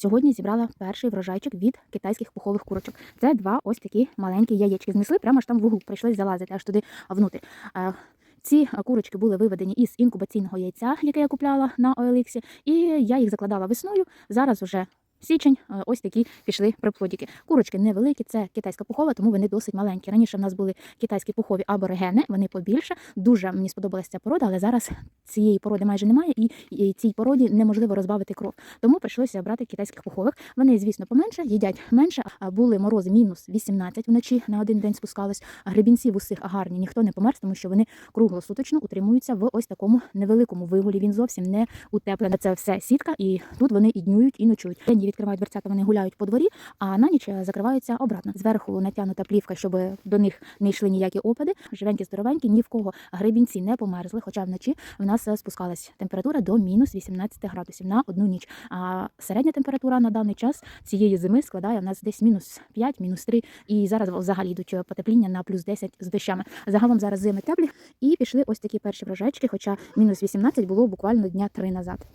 Сьогодні зібрала перший врожайчик від китайських пухових курочок. Це два ось такі маленькі яєчки. Знесли прямо аж там в угол, прийшли залазити аж туди внутрі. Ці курочки були виведені із інкубаційного яйця, яке я купляла на OLX, і я їх закладала весною. Зараз вже січень, е, ось такі пішли приплодики. Курочки невеликі, це китайська пухова, тому вони досить маленькі. Раніше в нас були китайські пухові аборигени, вони побільше. Дуже мені сподобалася ця порода, але зараз цієї породи майже немає, і, цій породі неможливо розбавити кров. Тому прийшлося брати китайських пухових. Вони, звісно, поменше, їдять менше. Були морози мінус 18 вночі на один день спускалось. Гребінців усіх гарні, ніхто не померз, тому що вони круглосуточно утримуються в ось такому невеликому вигулі. Він зовсім не утеплений. Це все сітка, і тут вони і днюють, і ночують. Відкривають дверцята, вони гуляють по дворі, а на ніч е, закриваються обратно. Зверху натягнута плівка, щоб до них не йшли ніякі опади. Живенькі, здоровенькі, ні в кого гребінці не померзли. Хоча вночі в нас е, спускалась температура до мінус 18 градусів на одну ніч. А середня температура на даний час цієї зими складає в нас десь мінус 5, мінус 3. І зараз взагалі йдуть е, потепління на плюс 10 з дощами. Загалом зараз зими теплі і пішли ось такі перші врожайчики, хоча мінус 18 було буквально дня три назад.